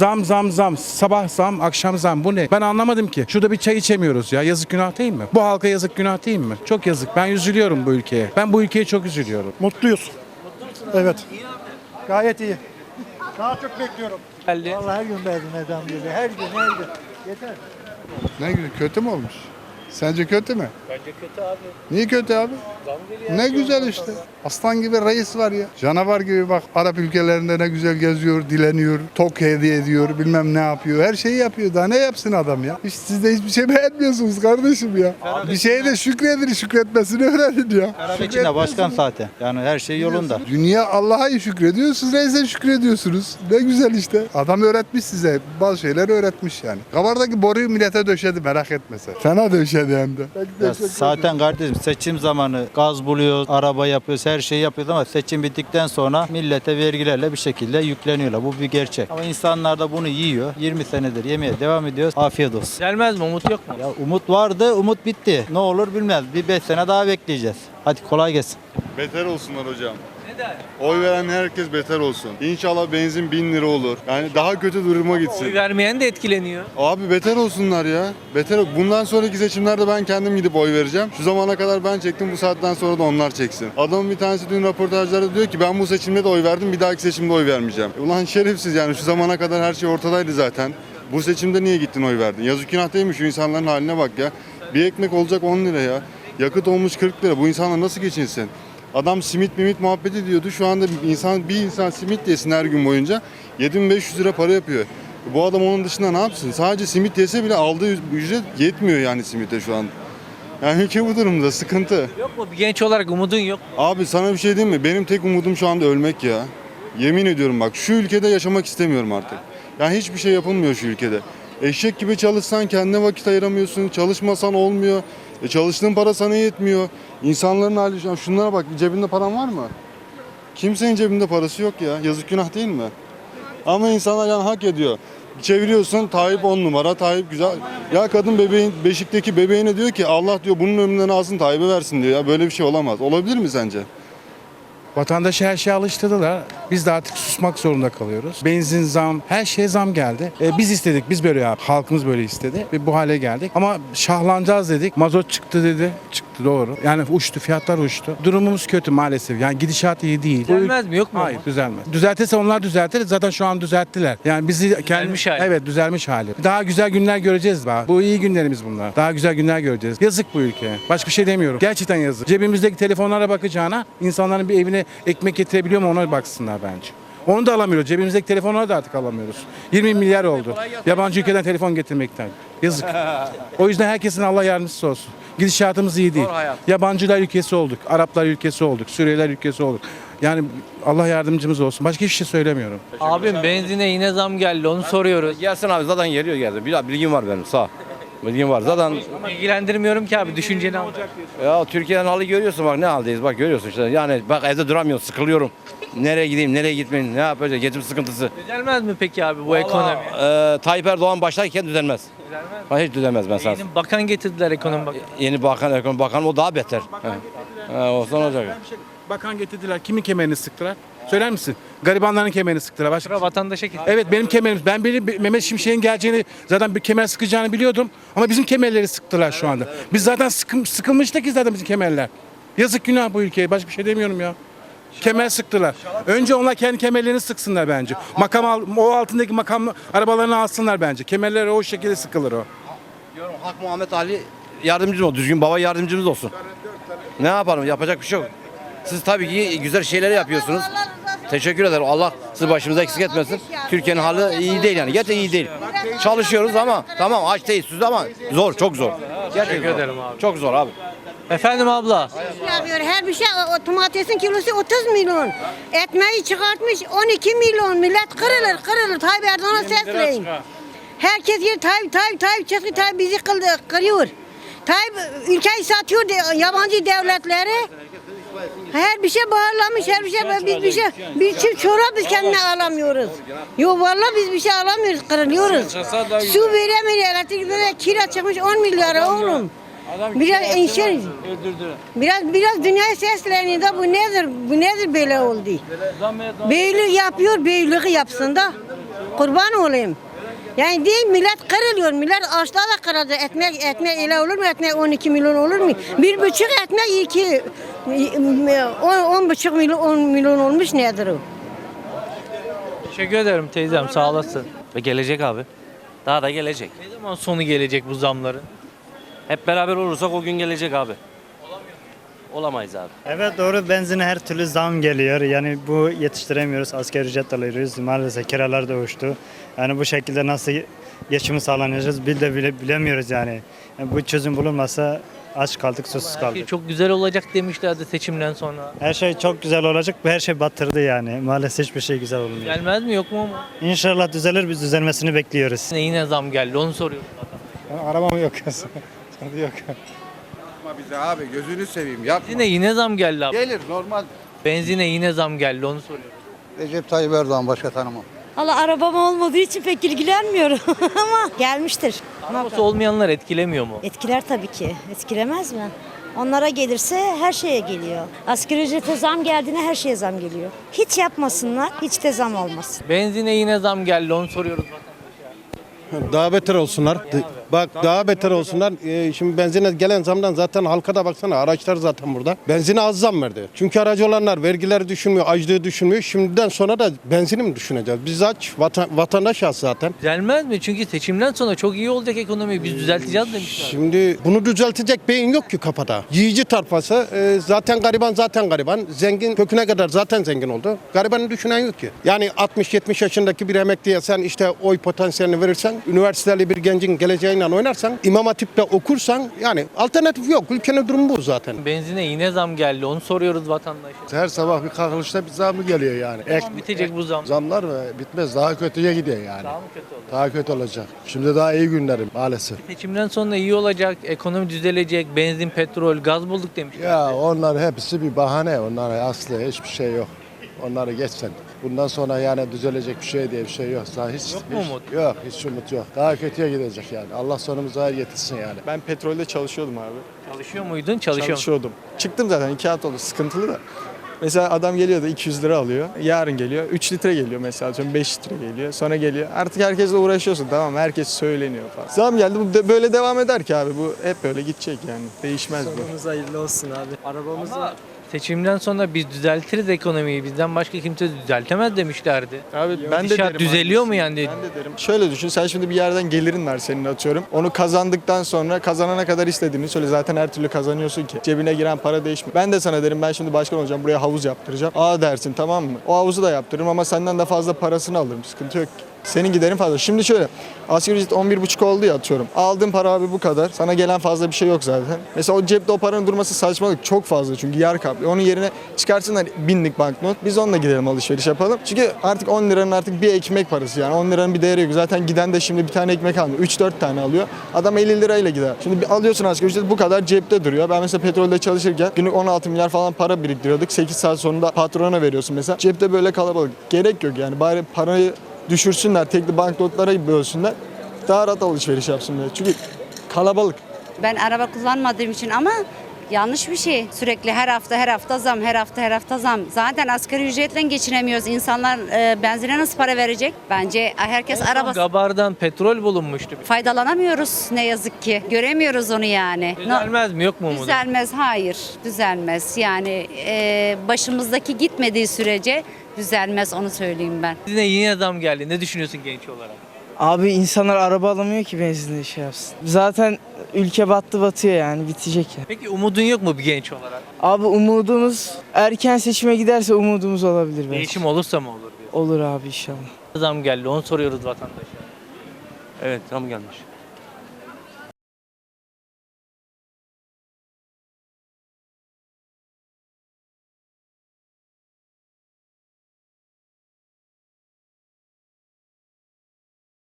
Zam zam zam. Sabah zam, akşam zam. Bu ne? Ben anlamadım ki. Şurada bir çay içemiyoruz ya. Yazık günah değil mi? Bu halka yazık günah değil mi? Çok yazık. Ben üzülüyorum bu ülkeye. Ben bu ülkeye çok üzülüyorum. Mutluyuz. Evet. Gayet iyi. Daha çok bekliyorum. geldi. Vallahi her gün verdim adam gibi. Her gün her gün. Yeter. Ne güzel kötü mü olmuş? Sence kötü mü? Bence kötü abi. Niye kötü abi? Zam geliyor. Ne güzel işte. Aslan gibi reis var ya. Canavar gibi bak Arap ülkelerinde ne güzel geziyor, dileniyor, tok hediye ediyor, bilmem ne yapıyor. Her şeyi yapıyor. Daha ne yapsın adam ya? Hiç, siz de hiçbir şey beğenmiyorsunuz kardeşim ya. Bir şeye de şükredin, şükretmesini öğrenin ya. Araba içinde başkan zaten. Yani her şey yolunda. Dünya Allah'a iyi şükrediyor, siz reise şükrediyorsunuz. Ne güzel işte. Adam öğretmiş size. Bazı şeyler öğretmiş yani. Kavardaki boruyu millete döşedi merak etme sen. Fena döşedi hem de. Ya zaten kardeşim seçim zamanı gaz buluyoruz, araba yapıyoruz, her şeyi yapıyoruz ama seçim bittikten sonra millete vergilerle bir şekilde yükleniyorlar. Bu bir gerçek. Ama insanlar da bunu yiyor. 20 senedir yemeye devam ediyoruz. Afiyet olsun. Gelmez mi? Umut yok mu? Ya umut vardı, umut bitti. Ne olur bilmez. Bir 5 sene daha bekleyeceğiz. Hadi kolay gelsin. Beter olsunlar hocam. Oy veren herkes beter olsun. İnşallah benzin 1000 lira olur. Yani daha kötü duruma Oy gitsin. vermeyen de etkileniyor. Abi beter olsunlar ya. Beter Bundan sonraki seçimlerde ben kendim gidip oy vereceğim. Şu zamana kadar ben çektim bu saatten sonra da onlar çeksin. Adamın bir tanesi dün röportajlarda diyor ki ben bu seçimde de oy verdim bir dahaki seçimde oy vermeyeceğim. Ulan şerefsiz yani şu zamana kadar her şey ortadaydı zaten. Bu seçimde niye gittin oy verdin? Yazık günah değil mi şu insanların haline bak ya. Bir ekmek olacak 10 lira ya. Yakıt olmuş 40 lira. Bu insanlar nasıl geçinsin? Adam simit mimit muhabbeti diyordu. Şu anda bir insan bir insan simit yesin her gün boyunca 7500 lira para yapıyor. Bu adam onun dışında ne yapsın? Sadece simit yese bile aldığı ücret yetmiyor yani simite şu an. Yani ülke bu durumda sıkıntı. Yok mu? Bir genç olarak umudun yok. Abi sana bir şey diyeyim mi? Benim tek umudum şu anda ölmek ya. Yemin ediyorum bak şu ülkede yaşamak istemiyorum artık. Yani hiçbir şey yapılmıyor şu ülkede. Eşek gibi çalışsan kendine vakit ayıramıyorsun. Çalışmasan olmuyor. E çalıştığın para sana yetmiyor. İnsanların hali an şunlara bak cebinde paran var mı? Kimsenin cebinde parası yok ya. Yazık günah değil mi? Ama insanlar yani hak ediyor. Çeviriyorsun Tayyip 10 numara, Tayyip güzel. Ya kadın bebeğin beşikteki bebeğine diyor ki Allah diyor bunun ömründen alsın Tayyip'e versin diyor ya. Böyle bir şey olamaz. Olabilir mi sence? Vatandaşı her şeye alıştırdılar. Biz de artık susmak zorunda kalıyoruz. Benzin zam, her şeye zam geldi. E, biz istedik, biz böyle yaptık. Halkımız böyle istedi ve bu hale geldik. Ama şahlanacağız dedik. Mazot çıktı dedi. Çıktı doğru. Yani uçtu, fiyatlar uçtu. Durumumuz kötü maalesef. Yani gidişat iyi değil. Düzelmez mi? Yok mu? Hayır düzelmez. Düzeltirse onlar düzeltir. Zaten şu an düzelttiler. Yani bizi Düzelmiş hali. Evet düzelmiş hali. Daha güzel günler göreceğiz bak. Bu iyi günlerimiz bunlar. Daha güzel günler göreceğiz. Yazık bu ülkeye. Başka bir şey demiyorum. Gerçekten yazık. Cebimizdeki telefonlara bakacağına insanların bir evine ekmek getirebiliyor mu ona baksınlar bence. Onu da alamıyoruz. Cebimizdeki telefonları da artık alamıyoruz. 20 milyar oldu. Yabancı ülkeden telefon getirmekten. Yazık. O yüzden herkesin Allah yardımcısı olsun. Gidişatımız iyi değil. Yabancılar ülkesi olduk. Araplar ülkesi olduk. Suriyeliler ülkesi olduk. Yani Allah yardımcımız olsun. Başka hiçbir şey söylemiyorum. Abim benzine yine zam geldi. Onu soruyoruz. Gelsin abi zaten geliyor geldi. Bir bilgim var benim sağ. Bilgim var. Zaten İlgilendirmiyorum ki abi. Düşünceni alacak. ya Türkiye'nin hali görüyorsun bak ne haldeyiz bak görüyorsun işte. Yani bak evde duramıyorum sıkılıyorum. Nereye gideyim nereye gitmeyeyim ne yapacağım geçim sıkıntısı. Düzelmez mi peki abi bu ekonomi? Vallahi, e, Tayyip Erdoğan başlarken düzelmez. Düzelmez mi? Ha, Hiç düzelmez ben sana. Yeni bakan getirdiler ekonomi bakanı. Yeni bakan ekonomi bakan o daha beter. He. He, olsa ne olacak? Bakan getirdiler. Kimin kemerini sıktılar? Söyler misin? Garibanların kemerini sıktılar. Başka Sıra vatandaşa getir. Evet benim kemerim. Ben beni Mehmet Şimşek'in geleceğini zaten bir kemer sıkacağını biliyordum. Ama bizim kemerleri sıktılar şu anda. Biz zaten sıkım, sıkılmıştık ki zaten bizim kemerler. Yazık günah bu ülkeye. Başka bir şey demiyorum ya. Kemer sıktılar. Önce onlar kendi kemerlerini sıksınlar bence. Makam al, o altındaki makam arabalarını alsınlar bence. Kemerleri o şekilde sıkılır o. Diyorum Hak Muhammed Ali yardımcımız olsun. Düzgün baba yardımcımız olsun. Ne yapalım yapacak bir şey yok. Siz tabii ki güzel şeyleri yapıyorsunuz. Teşekkür ederim. Allah sizi başımıza eksik etmesin. Türkiye'nin hali iyi değil yani. Gerçekten iyi değil. Çalışıyoruz ama tamam aç değiliz siz ama zor çok zor. Teşekkür ederim abi. Çok zor abi. Efendim abla. yapıyor. Her bir şey o domatesin kilosu 30 milyon. Ekmeği çıkartmış 12 milyon. Millet kırılır kırılır. Tayyip Erdoğan'a sesleyin. Herkes yer Tayyip Tayyip Tayyip çıktı Tayyip bizi kıldı, kırıyor. Tayyip ülkeyi satıyor de, yabancı devletlere. Her bir şey bağırlamış, her bir şey biz bir şey bir çift çorap biz kendine alamıyoruz. Yok vallahi biz bir şey alamıyoruz, kırılıyoruz. Su veremiyor, elektrik veremiyor, kira çıkmış 10 milyara oğlum. Biraz inşallah. Biraz biraz dünya seslerini de bu nedir? Bu nedir böyle oldu? Beylik yapıyor, beyliği yapsın da. kurban olayım. Yani değil millet kırılıyor. Millet açta da kırıldı. Ekmek, ekmek ile olur mu? Ekmek 12 milyon olur mu? Bir buçuk ekmek iki, on, on buçuk milyon, on milyon olmuş nedir o? Teşekkür ederim teyzem sağ olasın. Ve gelecek abi. Daha da gelecek. Ne zaman sonu gelecek bu zamların? Hep beraber olursak o gün gelecek abi. Olamayız abi. Evet doğru benzine her türlü zam geliyor. Yani bu yetiştiremiyoruz. Asgari ücret alıyoruz. Maalesef kiralar da uçtu. Yani bu şekilde nasıl geçimi sağlanacağız bil de bile, bilemiyoruz yani. yani. Bu çözüm bulunmasa aç kaldık, susuz Her şey kaldık. çok güzel olacak demişlerdi seçimden sonra. Her şey çok güzel olacak. Her şey batırdı yani. Maalesef hiçbir şey güzel olmuyor. Gelmez mi yok mu ama? İnşallah düzelir. Biz düzelmesini bekliyoruz. Yine zam geldi onu soruyorum. Arabam yok. Sıkıntı yok. bize abi gözünü seveyim yap. Benzine yine zam geldi abi. Gelir normal. Benzine yine zam geldi onu soruyorum. Recep Tayyip Erdoğan başka tanımam. Allah arabam olmadığı için pek ilgilenmiyorum ama gelmiştir. Arabası olmayanlar etkilemiyor mu? Etkiler tabii ki. Etkilemez mi? Onlara gelirse her şeye geliyor. Asgari ücrete zam geldiğine her şeye zam geliyor. Hiç yapmasınlar, hiç de zam olmasın. Benzine yine zam geldi onu soruyoruz vatandaşa. Daha beter olsunlar. Bak daha beter olsunlar. Ee, şimdi benzine gelen zamdan zaten halka da baksana araçlar zaten burada. Benzine az zam verdi. Çünkü aracı olanlar vergileri düşünmüyor, açlığı düşünmüyor. Şimdiden sonra da benzini mi düşüneceğiz? Biz aç, vatan, vatandaş az zaten. Düzelmez mi? Çünkü seçimden sonra çok iyi olacak ekonomi. Biz düzelteceğiz demişler. Şimdi bunu düzeltecek beyin yok ki kafada. Yiyici tarfası e, zaten gariban zaten gariban. Zengin köküne kadar zaten zengin oldu. Garibanı düşünen yok ki. Yani 60-70 yaşındaki bir emekliye sen işte oy potansiyelini verirsen, üniversiteli bir gencin geleceğiyle oynarsan, imam hatipte okursan yani alternatif yok. Ülkenin durumu bu zaten. Benzine yine zam geldi. Onu soruyoruz vatandaşa. Her sabah bir kalkışta bir zam geliyor yani. Ek, Bitecek bu zam. zamlar mı bitmez daha kötüye gidiyor yani. Daha mı kötü oldu? Daha kötü olacak. Şimdi daha iyi günlerim maalesef. Seçimden sonra iyi olacak, ekonomi düzelecek, benzin, petrol, gaz bulduk demişler. Ya onlar hepsi bir bahane. Onlar aslı hiçbir şey yok. Onları geç sen. Bundan sonra yani düzelecek bir şey diye bir şey yok. Daha hiç, Yok mu hiç- umut? Yok hiç umut yok. Daha kötüye gidecek yani. Allah sonumuzu hayır getirsin yani. Ben petrolde çalışıyordum abi. Çalışıyor muydun? Çalışıyor. Çalışıyordum. Çıktım zaten 2 hafta oldu. Sıkıntılı da. Mesela adam geliyor da 200 lira alıyor. Yarın geliyor. 3 litre geliyor mesela. Atıyorum 5 litre geliyor. Sonra geliyor. Artık herkesle uğraşıyorsun tamam? Herkes söyleniyor falan. Zam geldi. Bu de- böyle devam eder ki abi. Bu hep böyle gidecek yani. Değişmez bu. hayırlı olsun abi. Arabamızı seçimden sonra biz düzeltiriz ekonomiyi. Bizden başka kimse düzeltemez demişlerdi. Abi ben de derim. düzeliyor mu yani? Ben de derim. Şöyle düşün. Sen şimdi bir yerden gelirin var senin atıyorum. Onu kazandıktan sonra kazanana kadar istediğini söyle. Zaten her türlü kazanıyorsun ki. Cebine giren para değişmiyor. Ben de sana derim ben şimdi başkan olacağım. Buraya havuz yaptıracağım. Aa dersin tamam mı? O havuzu da yaptırırım ama senden de fazla parasını alırım. Sıkıntı yok. Senin giderin fazla. Şimdi şöyle asgari ücret 11,5 oldu ya atıyorum. Aldığın para abi bu kadar. Sana gelen fazla bir şey yok zaten. Mesela o cepte o paranın durması saçmalık. Çok fazla çünkü yer kaplıyor. Onun yerine çıkarsınlar binlik banknot. Biz onunla gidelim alışveriş yapalım. Çünkü artık 10 liranın artık bir ekmek parası yani. 10 liranın bir değeri yok. Zaten giden de şimdi bir tane ekmek almıyor. 3-4 tane alıyor. Adam 50 lirayla gider. Şimdi bir alıyorsun asgari ücret bu kadar cepte duruyor. Ben mesela petrolde çalışırken günlük 16 milyar falan para biriktiriyorduk. 8 saat sonunda patrona veriyorsun mesela. Cepte böyle kalabalık. Gerek yok yani. Bari parayı düşürsünler. Tekli banknotlara bölsünler. Daha rahat alışveriş yapsınlar. Çünkü kalabalık. Ben araba kullanmadığım için ama yanlış bir şey. Sürekli her hafta her hafta zam, her hafta her hafta zam. Zaten asgari ücretle geçinemiyoruz. İnsanlar e, benzine nasıl para verecek? Bence herkes arabası Gabar'dan petrol bulunmuştu. faydalanamıyoruz ne yazık ki. Göremiyoruz onu yani. Düzelmez mi? Yok mu umudu? Düzelmez, hayır. Düzelmez. Yani e, başımızdaki gitmediği sürece düzelmez onu söyleyeyim ben. Yine yine zam geldi. Ne düşünüyorsun genç olarak? Abi insanlar araba alamıyor ki benzinle şey yapsın. Zaten ülke battı batıyor yani bitecek ya. Peki umudun yok mu bir genç olarak? Abi umudumuz erken seçime giderse umudumuz olabilir belki. Değişim olursa mı olur diyor. Olur abi inşallah. Zam geldi onu soruyoruz vatandaşa. Evet zam gelmiş.